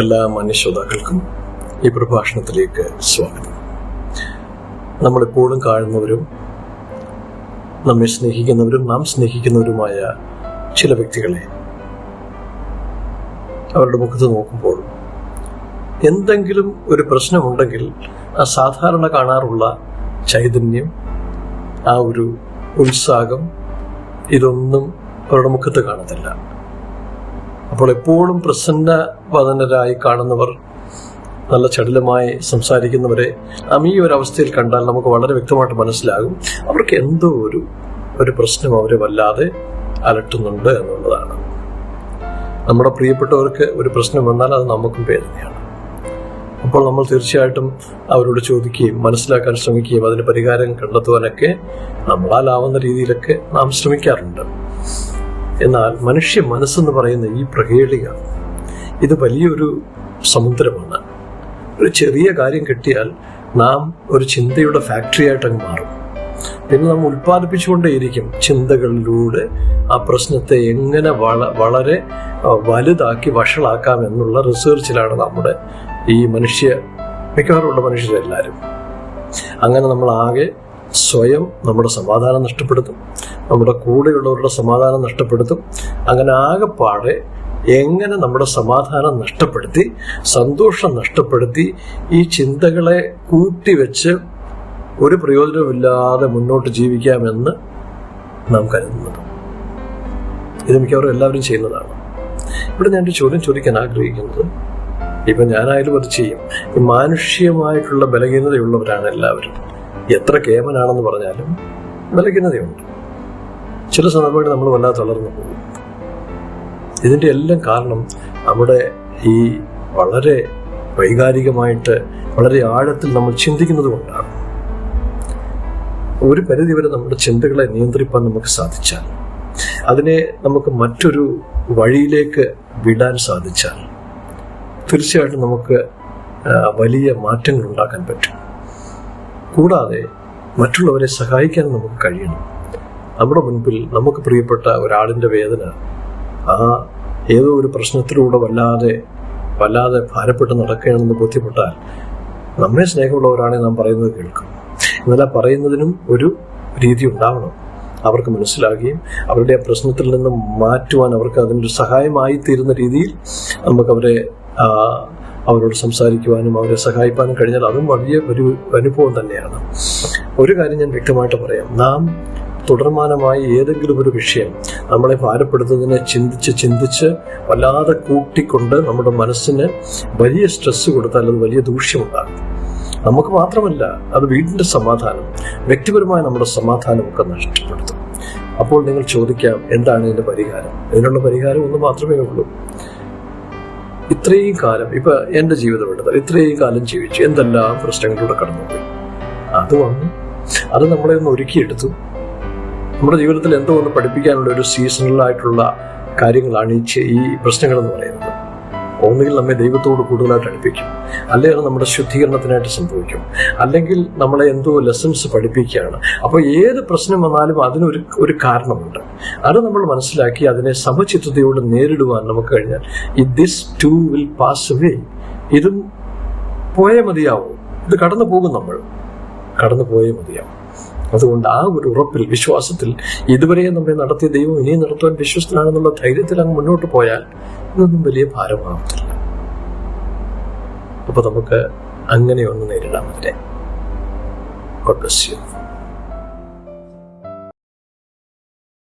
എല്ലാ മാന്യശ്രോതാക്കൾക്കും ഈ പ്രഭാഷണത്തിലേക്ക് സ്വാഗതം. നമ്മളെപ്പോഴും കാണുന്നവരും നമ്മെ സ്നേഹിക്കുന്നവരും നാം സ്നേഹിക്കുന്നവരുമായ ചില വ്യക്തികളെ അവരുടെ മുഖത്ത് നോക്കുമ്പോൾ എന്തെങ്കിലും ഒരു പ്രശ്നമുണ്ടെങ്കിൽ ആ സാധാരണ കാണാറുള്ള ചൈതന്യം ആ ഒരു ഉത്സാഹം ഇതൊന്നും അവരുടെ മുഖത്ത് കാണത്തില്ല. അപ്പോൾ എപ്പോഴും പ്രസന്ന വദനരായി കാണുന്നവർ നല്ല ചടുലമായി സംസാരിക്കുന്നവരെ നാം ഈ ഒരു അവസ്ഥയിൽ കണ്ടാൽ നമുക്ക് വളരെ വ്യക്തമായിട്ട് മനസ്സിലാകും അവർക്ക് എന്തോ ഒരു ഒരു പ്രശ്നം അവരെ വല്ലാതെ അലട്ടുന്നുണ്ട് എന്നുള്ളതാണ്. നമ്മുടെ പ്രിയപ്പെട്ടവർക്ക് ഒരു പ്രശ്നം വന്നാൽ അത് നമുക്കും വേദനയാണ് അപ്പോൾ നമ്മൾ തീർച്ചയായിട്ടും അവരോട് ചോദിക്കുകയും മനസ്സിലാക്കാൻ ശ്രമിക്കുകയും അതിന് പരിഹാരം കണ്ടെത്തുവാനൊക്കെ നമ്മളാലാവുന്ന രീതിയിലൊക്കെ നാം ശ്രമിക്കാറുണ്ട്. എന്നാൽ മനുഷ്യ മനസ്സെന്ന് പറയുന്ന ഈ പ്രഹേളിക ഇത് വലിയൊരു സമുദ്രമാണ്. ഒരു ചെറിയ കാര്യം കിട്ടിയാൽ നാം ഒരു ചിന്തയുടെ ഫാക്ടറി ആയിട്ട് അങ്ങ് മാറും. പിന്നെ നാം ഉൽപ്പാദിപ്പിച്ചുകൊണ്ടേയിരിക്കും ചിന്തകളിലൂടെ ആ പ്രശ്നത്തെ എങ്ങനെ വള വളരെ വലുതാക്കി വഷളാക്കാം എന്നുള്ള റിസർച്ചിലാണ് നമ്മുടെ ഈ മനുഷ്യ മിക്കവാറുമുള്ള മനുഷ്യരെല്ലാവരും അങ്ങനെ നമ്മൾ ആകെ സ്വയം നമ്മുടെ സമാധാനം നഷ്ടപ്പെടുത്തും. നമ്മുടെ കൂടെയുള്ളവരുടെ സമാധാനം നഷ്ടപ്പെടുത്തും. അങ്ങനെ ആകെപ്പാടെ എങ്ങനെ നമ്മുടെ സമാധാനം നഷ്ടപ്പെടുത്തി സന്തോഷം നഷ്ടപ്പെടുത്തി ഈ ചിന്തകളെ കൂട്ടിവെച്ച് ഒരു പ്രയോജനമില്ലാതെ മുന്നോട്ട് ജീവിക്കാമെന്ന് നാം കരുതുന്നത്. ഇത് മിക്കവാറും എല്ലാവരും ചെയ്യുന്നതാണ്. ഇവിടെ ഞാൻ ഒരു ചോദ്യം ചോദിക്കാൻ ആഗ്രഹിക്കുന്നത്. ഇപ്പൊ ഞാനായാലും അത് ചെയ്യും. മാനുഷികമായിട്ടുള്ള ബലഹീനതയുള്ളവരാണ് എല്ലാവരും. എത്ര കേമനാണെന്ന് പറഞ്ഞാലും ബലഹീനതയുണ്ട്. ചില സന്ദർഭങ്ങളിൽ നമ്മൾ വല്ലാതെ തളർന്നു പോകും. ഇതിന്റെ എല്ലാം കാരണം നമ്മുടെ ഈ വളരെ വൈകാരികമായിട്ട് വളരെ ആഴത്തിൽ നമ്മൾ ചിന്തിക്കുന്നത് കൊണ്ടാണ്. ഒരു പരിധിവരെ നമ്മുടെ ചിന്തകളെ നിയന്ത്രിപ്പാൻ നമുക്ക് സാധിച്ചാൽ അതിനെ നമുക്ക് മറ്റൊരു വഴിയിലേക്ക് വിടാൻ സാധിച്ചാൽ തീർച്ചയായിട്ടും നമുക്ക് വലിയ മാറ്റങ്ങൾ ഉണ്ടാക്കാൻ പറ്റും. കൂടാതെ മറ്റുള്ളവരെ സഹായിക്കാൻ നമുക്ക് കഴിയണം. നമ്മുടെ മുൻപിൽ നമുക്ക് പ്രിയപ്പെട്ട ഒരാളിന്റെ വേദന ആ ഏതോ ഒരു പ്രശ്നത്തിലൂടെ വല്ലാതെ വല്ലാതെ ഭാരപ്പെട്ട് നടക്കുകയാണെന്ന് ബോധ്യപ്പെട്ടാൽ നമ്മെ സ്നേഹമുള്ളവരാണെങ്കിൽ നാം പറയുന്നത് കേൾക്കും. എന്നാൽ പറയുന്നതിനും ഒരു രീതി ഉണ്ടാവണം. അവർക്ക് മനസ്സിലാകുകയും അവരുടെ ആ പ്രശ്നത്തിൽ നിന്ന് മാറ്റുവാൻ അവർക്ക് അതിനൊരു സഹായമായി തീരുന്ന രീതിയിൽ നമുക്ക് അവരെ അവരോട് സംസാരിക്കുവാനും അവരെ സഹായിക്കാനും കഴിഞ്ഞാൽ അതും വലിയ ഒരു അനുഭവം തന്നെയാണ്. ഒരു കാര്യം ഞാൻ വ്യക്തമായിട്ട് പറയാം. നാം തുടർമാനമായി ഏതെങ്കിലും ഒരു വിഷയം നമ്മളെ ഭാരപ്പെടുത്തുന്നതിനെ ചിന്തിച്ച് ചിന്തിച്ച് വല്ലാതെ കൂട്ടിക്കൊണ്ട് നമ്മുടെ മനസ്സിന് വലിയ സ്ട്രെസ് കൊടുത്താൽ അത് വലിയ ദൂഷ്യമുണ്ടാകും നമുക്ക് മാത്രമല്ല അത് വീടിന്റെ സമാധാനം വ്യക്തിപരമായ നമ്മുടെ സമാധാനം ഒക്കെ നഷ്ടപ്പെടുത്തും. അപ്പോൾ നിങ്ങൾ ചോദിക്കാം എന്താണ് ഇതിന്റെ പരിഹാരം? ഇതിനുള്ള പരിഹാരം ഒന്ന് മാത്രമേ ഉള്ളൂ. ഇത്രയും കാലം ഇപ്പൊ എന്റെ ജീവിതം എടുത്താൽ ഇത്രയും കാലം ജീവിച്ചു എന്തെല്ലാം പ്രശ്നങ്ങളിലൂടെ കടന്നുപോയി? അത് വന്നു. അത് നമ്മളെ ഒന്ന് ഒരുക്കിയെടുത്തു. നമ്മുടെ ജീവിതത്തിൽ എന്തോ ഒന്ന് പഠിപ്പിക്കാനുള്ള ഒരു സീസണലായിട്ടുള്ള കാര്യങ്ങളാണ് ഈ ഈ പ്രശ്നങ്ങൾ എന്ന് പറയുന്നത്. ഒന്നുകിൽ നമ്മെ ദൈവത്തോട് കൂടുതലായിട്ട് അടുപ്പിക്കും. അല്ലെങ്കിൽ നമ്മുടെ ശുദ്ധീകരണത്തിനായിട്ട് സംഭവിക്കും. അല്ലെങ്കിൽ നമ്മളെ എന്തോ ലെസൺസ് പഠിപ്പിക്കുകയാണ്. അപ്പോൾ ഏത് പ്രശ്നം വന്നാലും അതിനൊരു ഒരു കാരണമുണ്ട്. അത് നമ്മൾ മനസ്സിലാക്കി അതിനെ സമചിത്തതയോട് നേരിടുവാൻ നമുക്ക് കഴിഞ്ഞാൽ ഈ this too will pass away ഇതും പോയേ മതിയാവും. ഇത് കടന്നു പോകും നമ്മൾ. കടന്നു പോയേ മതിയാവും. അതുകൊണ്ട് ആ ഒരു ഉറപ്പിൽ വിശ്വാസത്തിൽ ഇതുവരെ നമ്മെ നടത്തിയ ദൈവം ഇനിയും നടത്തുവാൻ വിശ്വസ്തനാണെന്നുള്ള ധൈര്യത്തിൽ അങ്ങ് മുന്നോട്ട് പോയാൽ ഇതൊന്നും വലിയ ഭാരമാവത്തില്ല അപ്പൊ നമുക്ക് അങ്ങനെ ഒന്ന് നേരിടാം God bless you.